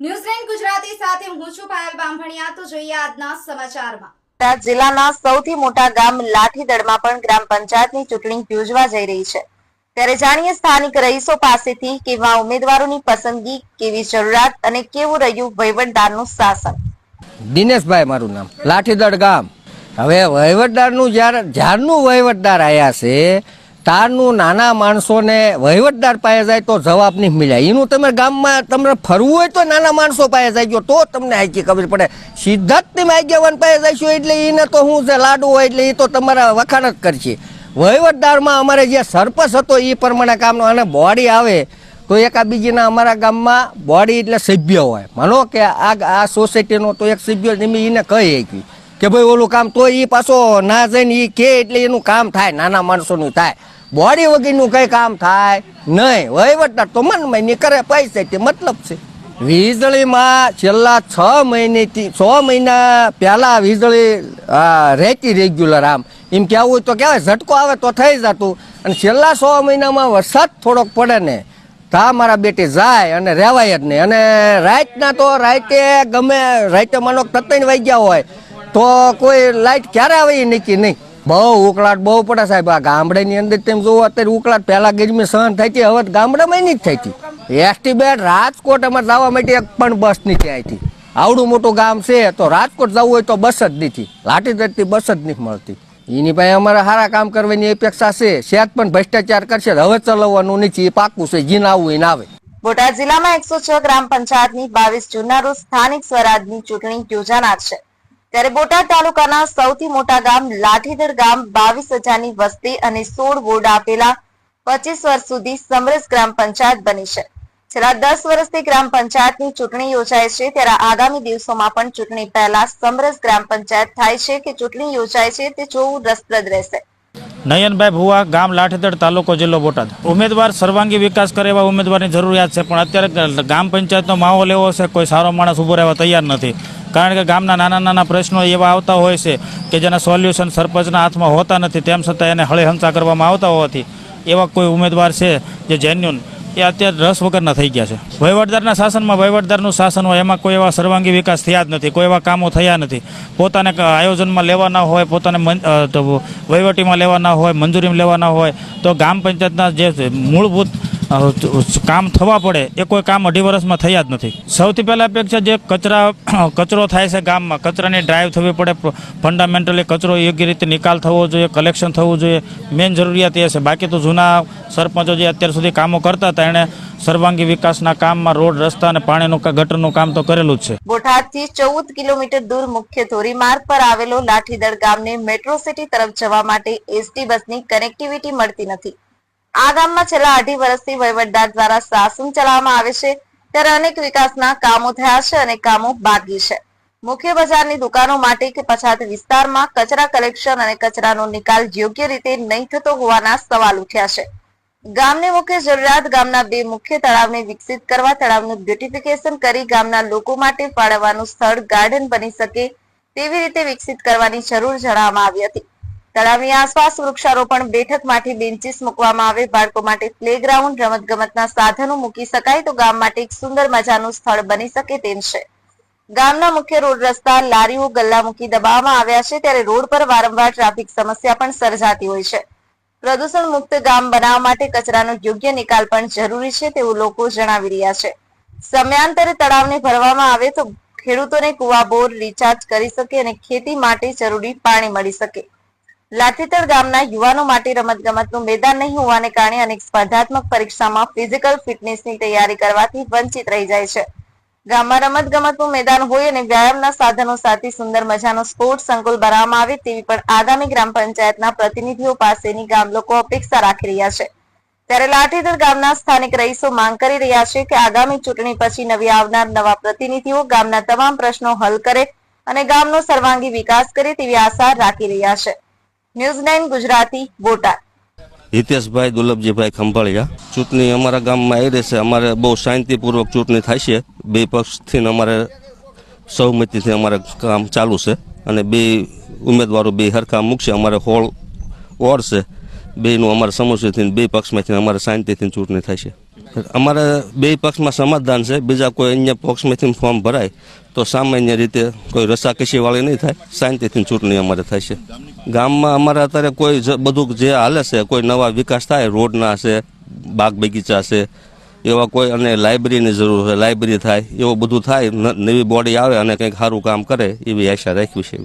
ન્યૂઝલેન્ડ ગુજરાતી સાથે હું છું પાયલ બામભણિયા. તો જોઈએ આજના સમાચારમાં. બોટાદ જિલ્લાના સૌથી મોટા ગામ લાઠીદળમાં પણ ગ્રામ પંચાયતની ચૂંટણી યોજવા જઈ રહી છે. ત્યારે જાણીએ સ્થાનિક રહીશો પાસેથી કેવા ઉમેદવારોની પસંદગી કેવી જરૂરિયાત અને કેવું રહ્યું વહીવટદારનું શાસન? દિનેશભાઈ મારું નામ. લાઠીદળ ગામ. હવે વહીવટદારનું જ્યારે જ્યારનું વહીવટદાર આવ્યા છે તારનું નાના માણસોને વહીવટદાર પાસે જાય તો જવાબ નહીં મળ્યા એનું તમે ગામમાં તમને ફરવું હોય તો નાના માણસો પાસે જાય તો તમને આખી ખબર પડે. સીધા જ તમે આગેવાન પાસે જઈશું એટલે એને તો હું છે લાડુ હોય એટલે એ તો તમારા વખાણ જ કરશે. વહીવટદારમાં અમારે જે સરપંચ હતો એ પ્રમાણે કામનો, અને બોડી આવે તો એકા બીજીના અમારા ગામમાં બોડી એટલે સભ્ય હોય. માનો કે આ આ સોસાયટીનો તો એક સભ્ય તમે એને કહી આપી કે ભાઈ ઓલું કામ તો એ પાછો ના જઈને એ કે એટલે એનું કામ થાય, નાના માણસોનું થાય. બોડી વગરનું કંઈ કામ થાય નહીં. વહીવટદાર તો મનમાં ની કરે, પૈસે તે મતલબ છે. વીજળીમાં છેલ્લા છ મહિનેથી, છ મહિના પહેલાં વીજળી રહેતી રેગ્યુલર આમ. એમ કહેવું હોય તો કહેવાય, ઝટકો આવે તો થઈ જતું. અને છેલ્લા છ મહિનામાં વરસાદ થોડોક પડે ને, તા મારા બેટી જાય અને રહેવાય જ નહીં. અને રાતના તો રાતે ગમે, રાતે માનો કે વાગ્યા હોય, તો કોઈ લાઈટ ક્યારે આવે એ નક્કી નહીં. બહુ ઉકળાટ બહુ પડે સાહેબ. આ ગામડાની અંદર તેમ જોવો અત્યારે ઉકળાટ પહેલા ગરમી સહન થઈ હતી, હવે ગામડામાં નહીં જ થઈ હતી. એસટી બેટ રાજકોટ અમારે જવા માટે એક પણ બસ નથી આવી આવડું મોટું ગામ છે, તો રાજકોટ જવું હોય તો બસ જ નથી. લાઠીદરથી બસ જ નથી મળતી. એની પાસે અમારે સારા કામ કરવાની અપેક્ષા છે શેત પણ ભ્રષ્ટાચાર કરશે હવે ચલાવવાનું નથી, એ પાકું છે, જીન આવવું એને આવે. બોટાદ જિલ્લામાં એકસો છ ગ્રામ પંચાયતની બાવીસ જૂનના રોજ સ્થાનિક સ્વરાજની ચૂંટણી યોજાનાર છે. ત્યારે બોટાદ તાલુકાના સૌથી મોટા ગામ લાઠીદર ગામ બાવીસ હજારની વસ્તી અને સોળ વોર્ડ આપેલા પચીસ વર્ષ સુધી સમરસ ગ્રામ પંચાયત બની છે. છેલ્લા દસ વર્ષથી ગ્રામ પંચાયતની ચૂંટણી યોજાય છે ત્યારે આગામી દિવસોમાં પણ ચૂંટણી પહેલા સમરસ ગ્રામ પંચાયત થાય છે કે ચૂંટણી યોજાય છે તે જોવું રસપ્રદ રહેશે. નયનભાઈ ભુવા, ગામ લાઠીદળ તાલુકો જિલ્લો બોટાદ. ઉમેદવાર સર્વાંગી વિકાસ કરે એવા ઉમેદવારની જરૂરિયાત છે, પણ અત્યારે ગામ પંચાયતનો માહોલ એવો છે કોઈ સારો માણસ ઊભો રહેવા તૈયાર નથી. કારણ કે ગામના નાના નાના પ્રશ્નો એવા આવતા હોય છે કે જેના સોલ્યુશન સરપંચના હાથમાં હોતા નથી, તેમ છતાં એને હળેહંસા કરવામાં આવતા હોવાથી એવા કોઈ ઉમેદવાર છે જે જેન્યુન એ અત્યારે રસ વગરના થઈ ગયા છે. વહીવટદારના શાસનમાં વહીવટદારનું શાસન હોય એમાં કોઈ એવા સર્વાંગી વિકાસ થયા જ નથી, કોઈ એવા કામો થયા નથી. પોતાને આયોજનમાં લેવાના હોય, પોતાને વહીવટીમાં લેવાના હોય, મંજૂરીમાં લેવાના હોય, તો ગ્રામ પંચાયતના જે મૂળભૂત કામ થવા પડે, એ કોઈ કામ અઢી વર્ષમાં થયા જ નથી. સૌથી પહેલાં અપેક્ષા જે કચરા કચરો થાય છે ગામમાં, કચરાની ડ્રાઈવ થવી પડે ફંડામેન્ટલી કચરો યોગ્ય રીતે નિકાલ થવો જોઈએ કલેક્શન થવું જોઈએ મેઇન જરૂરિયાત એ છે. બાકી તો જૂના સરપંચો જે અત્યાર સુધી કામો કરતા હતા, એણે સર્વાંગી વિકાસના કામમાં રોડ, રસ્તા અને પાણીનું ગટરનું કામ તો કરેલું જ છે. બોટાદથી ચૌદ કિલોમીટર દૂર મુખ્ય ધોરીમાર્ગ પર આવેલો લાઠીદળ ગામને મેટ્રો સિટી તરફ જવા માટે એસટી બસની કનેક્ટિવિટી મળતી નથી. આ ગામમાં છેલ્લા અઢી વર્ષથી વહીવટદાર દ્વારા શાસન ચલાવવામાં આવે છે, ત્યારે અનેક વિકાસના કામો થયા છે અને કામો બાકી છે. મુખ્ય બજારની દુકાનો માટે કે પછાત વિસ્તારમાં કચરા કલેક્શન અને કચરાનો નિકાલ યોગ્ય રીતે નહીં થતો હોવાના સવાલ ઉઠ્યા છે. ગામની મુખ્ય જરૂરિયાત ગામના બે મુખ્ય તળાવને વિકસિત કરવા, તળાવનું બ્યુટિફિકેશન કરી ગામના લોકો માટે ફાળવવાનું સ્થળ ગાર્ડન બની શકે તેવી રીતે વિકસિત કરવાની જરૂર જણાવવામાં આવી હતી. તળાવની આસપાસ વૃક્ષારોપણ બેઠકમાંથી બેન્ચીસ મૂકવામાં આવે. બાળકો માટે પ્લેગ્રાઉન્ડ રમતગમતના સાધનો મૂકી શકાય તો ગામ માટે એક સુંદર મજાનું સ્થળ બની શકે તેમ છે. ગામના મુખ્ય રોડ રસ્તા લારીઓ ગલ્લા મૂકી દબાવવામાં આવ્યા છે ત્યારે રોડ પર વારંવાર ટ્રાફિક સમસ્યા પણ સર્જાતી હોય છે. પ્રદૂષણ મુક્ત ગામ બનાવવા માટે કચરાનો યોગ્ય નિકાલ પણ જરૂરી છે તેવું લોકો જણાવી રહ્યા છે. સમયાંતરે તળાવને ભરવામાં આવે તો ખેડૂતોને કુવા બોર રિચાર્જ કરી શકે અને ખેતી માટે જરૂરી પાણી મળી શકે. લાઠીતળ ગામના યુવાનો માટે રમતગમતનું મેદાન નહીં હોવાને કારણે અનેક સ્પર્ધાત્મક પરીક્ષામાં ફિઝિકલ ફિટનેસની તૈયારી કરવાથી વંચિત રહી જાય છે. ગામમાં રમત ગમતનું મેદાન હોય અને વ્યાયામના સાધનો સાથે સુંદર મજાનો સ્પોર્ટ સંકુલ બનાવવામાં આવે તેવી પણ આગામી ગ્રામ પંચાયતના પ્રતિનિધિઓ પાસેની ગામ લોકો અપેક્ષા રાખી રહ્યા છે. ત્યારે લાઠીદર ગામના સ્થાનિક રહીશો માંગ કરી રહ્યા છે કે આગામી ચૂંટણી પછી નવી આવનાર નવા પ્રતિનિધિઓ ગામના તમામ પ્રશ્નો હલ કરે અને ગામનો સર્વાંગી વિકાસ કરે તેવી આશા રાખી રહ્યા છે. News nine, Gujarati, Botad. Hiteshbhai Durlabhjibhai Khambhaliya. ચૂંટણી અમારા ગામમાં આવી રહેશે અમારે બહુ શાંતિપૂર્વક ચૂંટણી થાય છે. બે પક્ષથી અમારે સહમતિથી અમારે કામ ચાલુ છે અને બે ઉમેદવારો બે હરખા મૂકશે અમારે હોળ ઓર છે. બેનું અમારે સમસ્યાથી બે પક્ષમાંથી અમારે શાંતિથી ચૂંટણી થાય છે. અમારે બે પક્ષમાં સમાધાન છે. બીજા કોઈ અન્ય પક્ષમાંથી ફોર્મ ભરાય તો સામાન્ય રીતે કોઈ રસાકસીવાળી નહીં થાય. શાંતિથી ચૂંટણી અમારે થાય છે. ગામમાં અમારે અત્યારે કોઈ બધું જે હાલે છે, કોઈ નવા વિકાસ થાય, રોડના છે, બાગ બગીચા છે, એવા કોઈ અને લાઇબ્રેરીની જરૂર છે લાઇબ્રેરી થાય, એવું બધું થાય નવી બોડી આવે અને કંઈક સારું કામ કરે, એવી આશા રાખવી છે